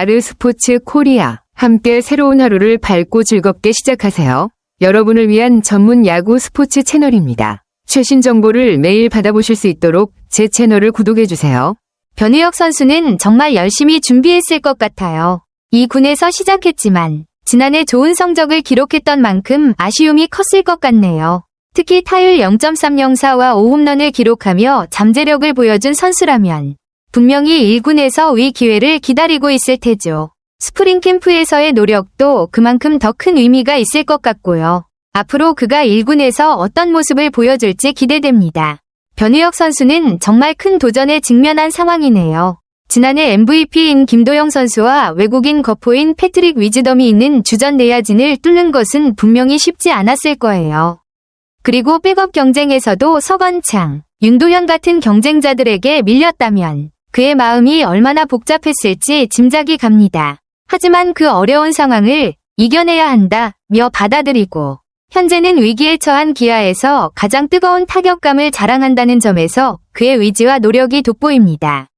아르스포츠 코리아. 함께 새로운 하루를 밝고 즐겁게 시작하세요. 여러분을 위한 전문 야구 스포츠 채널입니다. 최신 정보를 매일 받아보실 수 있도록 제 채널을 구독해주세요. 변우혁 선수는 정말 열심히 준비했을 것 같아요. 이 군에서 시작했지만 지난해 좋은 성적을 기록했던 만큼 아쉬움이 컸을 것 같네요. 특히 타율 0.304와 5홈런을 기록하며 잠재력을 보여준 선수라면 분명히 1군에서 위 기회를 기다리고 있을 테죠. 스프링 캠프에서의 노력도 그만큼 더 큰 의미가 있을 것 같고요. 앞으로 그가 1군에서 어떤 모습을 보여줄지 기대됩니다. 변우혁 선수는 정말 큰 도전에 직면한 상황이네요. 지난해 MVP인 김도영 선수와 외국인 거포인 패트릭 위즈덤이 있는 주전 내야진을 뚫는 것은 분명히 쉽지 않았을 거예요. 그리고 백업 경쟁에서도 서건창, 윤도현 같은 경쟁자들에게 밀렸다면 그의 마음이 얼마나 복잡했을지 짐작이 갑니다. 하지만 그 어려운 상황을 이겨내야 한다며 받아들이고 현재는 위기에 처한 기아에서 가장 뜨거운 타격감을 자랑한다는 점에서 그의 의지와 노력이 돋보입니다.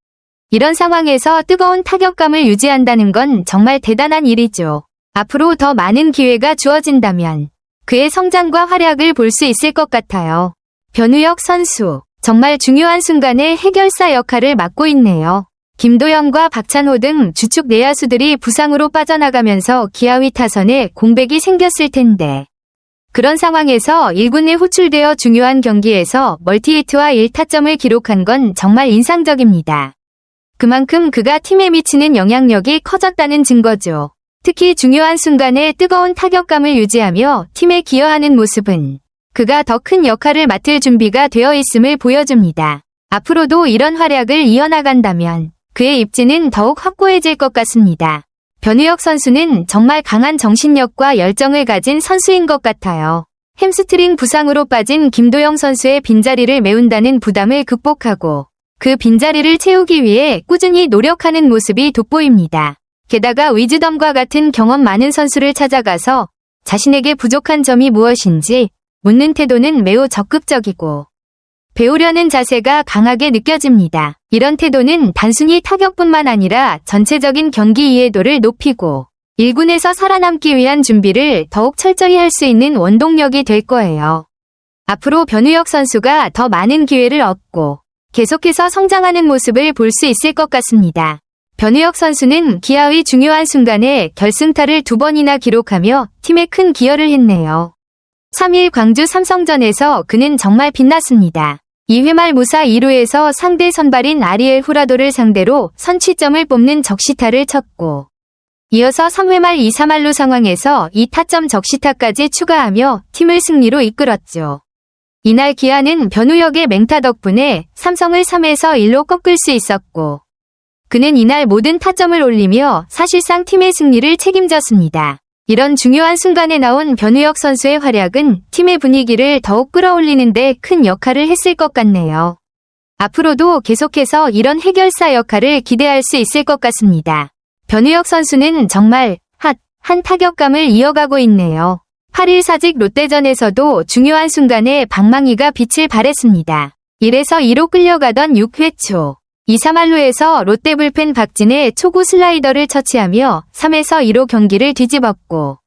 이런 상황에서 뜨거운 타격감을 유지한다는 건 정말 대단한 일이죠. 앞으로 더 많은 기회가 주어진다면 그의 성장과 활약을 볼 수 있을 것 같아요. 변우혁 선수, 정말 중요한 순간에 해결사 역할을 맡고 있네요. 김도영과 박찬호 등 주축 내야수들이 부상으로 빠져나가면서 기아위 타선에 공백이 생겼을 텐데 그런 상황에서 1군에 호출되어 중요한 경기에서 멀티히트와 1타점을 기록한 건 정말 인상적입니다. 그만큼 그가 팀에 미치는 영향력이 커졌다는 증거죠. 특히 중요한 순간에 뜨거운 타격감을 유지하며 팀에 기여하는 모습은 그가 더 큰 역할을 맡을 준비가 되어 있음을 보여줍니다. 앞으로도 이런 활약을 이어나간다면 그의 입지는 더욱 확고해질 것 같습니다. 변우혁 선수는 정말 강한 정신력과 열정을 가진 선수인 것 같아요. 햄스트링 부상으로 빠진 김도영 선수의 빈자리를 메운다는 부담을 극복하고 그 빈자리를 채우기 위해 꾸준히 노력하는 모습이 돋보입니다. 게다가 위즈덤과 같은 경험 많은 선수를 찾아가서 자신에게 부족한 점이 무엇인지 묻는 태도는 매우 적극적이고 배우려는 자세가 강하게 느껴집니다. 이런 태도는 단순히 타격뿐만 아니라 전체적인 경기 이해도를 높이고 1군에서 살아남기 위한 준비를 더욱 철저히 할 수 있는 원동력이 될 거예요. 앞으로 변우혁 선수가 더 많은 기회를 얻고 계속해서 성장하는 모습을 볼 수 있을 것 같습니다. 변우혁 선수는 기아의 중요한 순간에 결승타를 두 번이나 기록하며 팀에 큰 기여를 했네요. 3일 광주 삼성전에서 그는 정말 빛났습니다. 2회 말 무사 2루에서 상대 선발인 아리엘 후라도를 상대로 선취점을 뽑는 적시타를 쳤고 이어서 3회 말 2, 3할루 상황에서 2타점 적시타까지 추가하며 팀을 승리로 이끌었죠. 이날 기아는 변우혁의 맹타 덕분에 삼성을 3에서 1로 꺾을 수 있었고 그는 이날 모든 타점을 올리며 사실상 팀의 승리를 책임졌습니다. 이런 중요한 순간에 나온 변우혁 선수의 활약은 팀의 분위기를 더욱 끌어올리는데 큰 역할을 했을 것 같네요. 앞으로도 계속해서 이런 해결사 역할을 기대할 수 있을 것 같습니다. 변우혁 선수는 정말 핫, 한 타격감을 이어가고 있네요. 8일 사직 롯데전에서도 중요한 순간에 방망이가 빛을 발했습니다. 1에서 2로 끌려가던 6회 초. 2, 3할루에서 롯데 불펜 박진의 초구 슬라이더를 처치하며 3에서 2로 경기를 뒤집었고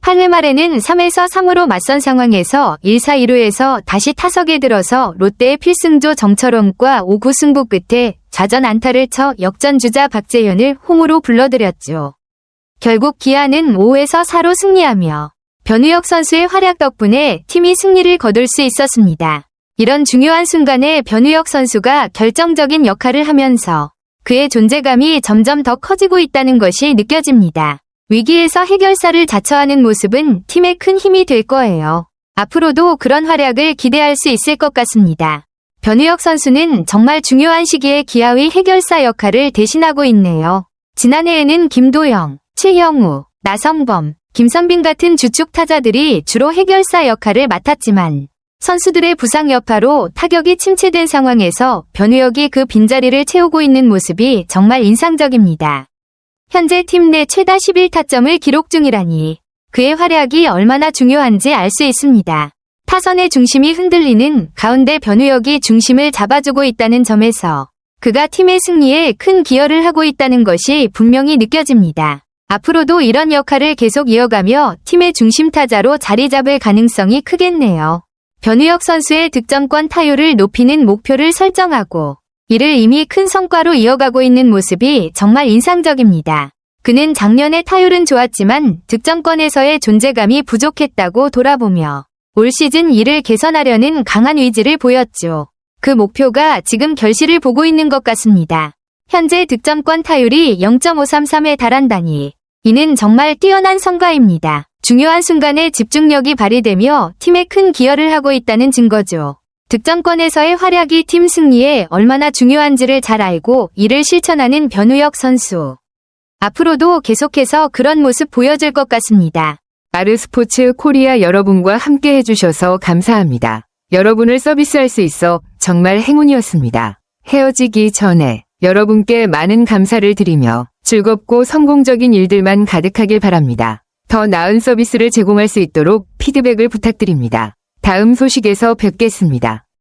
8회 말에는 3에서 3으로 맞선 상황에서 1, 4, 2루에서 다시 타석에 들어서 롯데의 필승조 정철원과 5구 승부 끝에 좌전 안타를 쳐 역전주자 박재현을 홈으로 불러들였죠. 결국 기아는 5에서 4로 승리하며 변우혁 선수의 활약 덕분에 팀이 승리를 거둘 수 있었습니다. 이런 중요한 순간에 변우혁 선수가 결정적인 역할을 하면서 그의 존재감이 점점 더 커지고 있다는 것이 느껴집니다. 위기에서 해결사를 자처하는 모습은 팀에 큰 힘이 될 거예요. 앞으로도 그런 활약을 기대할 수 있을 것 같습니다. 변우혁 선수는 정말 중요한 시기에 기아의 해결사 역할을 대신하고 있네요. 지난해에는 김도영, 최형우, 나성범, 김선빈 같은 주축 타자들이 주로 해결사 역할을 맡았지만 선수들의 부상 여파로 타격이 침체된 상황에서 변우혁이 그 빈자리를 채우고 있는 모습이 정말 인상적입니다. 현재 팀 내 최다 11타점을 기록 중이라니 그의 활약이 얼마나 중요한지 알 수 있습니다. 타선의 중심이 흔들리는 가운데 변우혁이 중심을 잡아주고 있다는 점에서 그가 팀의 승리에 큰 기여를 하고 있다는 것이 분명히 느껴집니다. 앞으로도 이런 역할을 계속 이어가며 팀의 중심 타자로 자리 잡을 가능성이 크겠네요. 변우혁 선수의 득점권 타율을 높이는 목표를 설정하고 이를 이미 큰 성과로 이어가고 있는 모습이 정말 인상적입니다. 그는 작년에 타율은 좋았지만 득점권에서의 존재감이 부족했다고 돌아보며 올 시즌 이를 개선하려는 강한 의지를 보였죠. 그 목표가 지금 결실을 보고 있는 것 같습니다. 현재 득점권 타율이 0.533에 달한다니 이는 정말 뛰어난 성과입니다. 중요한 순간에 집중력이 발휘되며 팀에 큰 기여를 하고 있다는 증거죠. 득점권에서의 활약이 팀 승리에 얼마나 중요한지를 잘 알고 이를 실천하는 변우혁 선수. 앞으로도 계속해서 그런 모습 보여줄 것 같습니다. 아르스포츠 코리아 여러분과 함께 해주셔서 감사합니다. 여러분을 서비스할 수 있어 정말 행운이었습니다. 헤어지기 전에 여러분께 많은 감사를 드리며 즐겁고 성공적인 일들만 가득하길 바랍니다. 더 나은 서비스를 제공할 수 있도록 피드백을 부탁드립니다. 다음 소식에서 뵙겠습니다.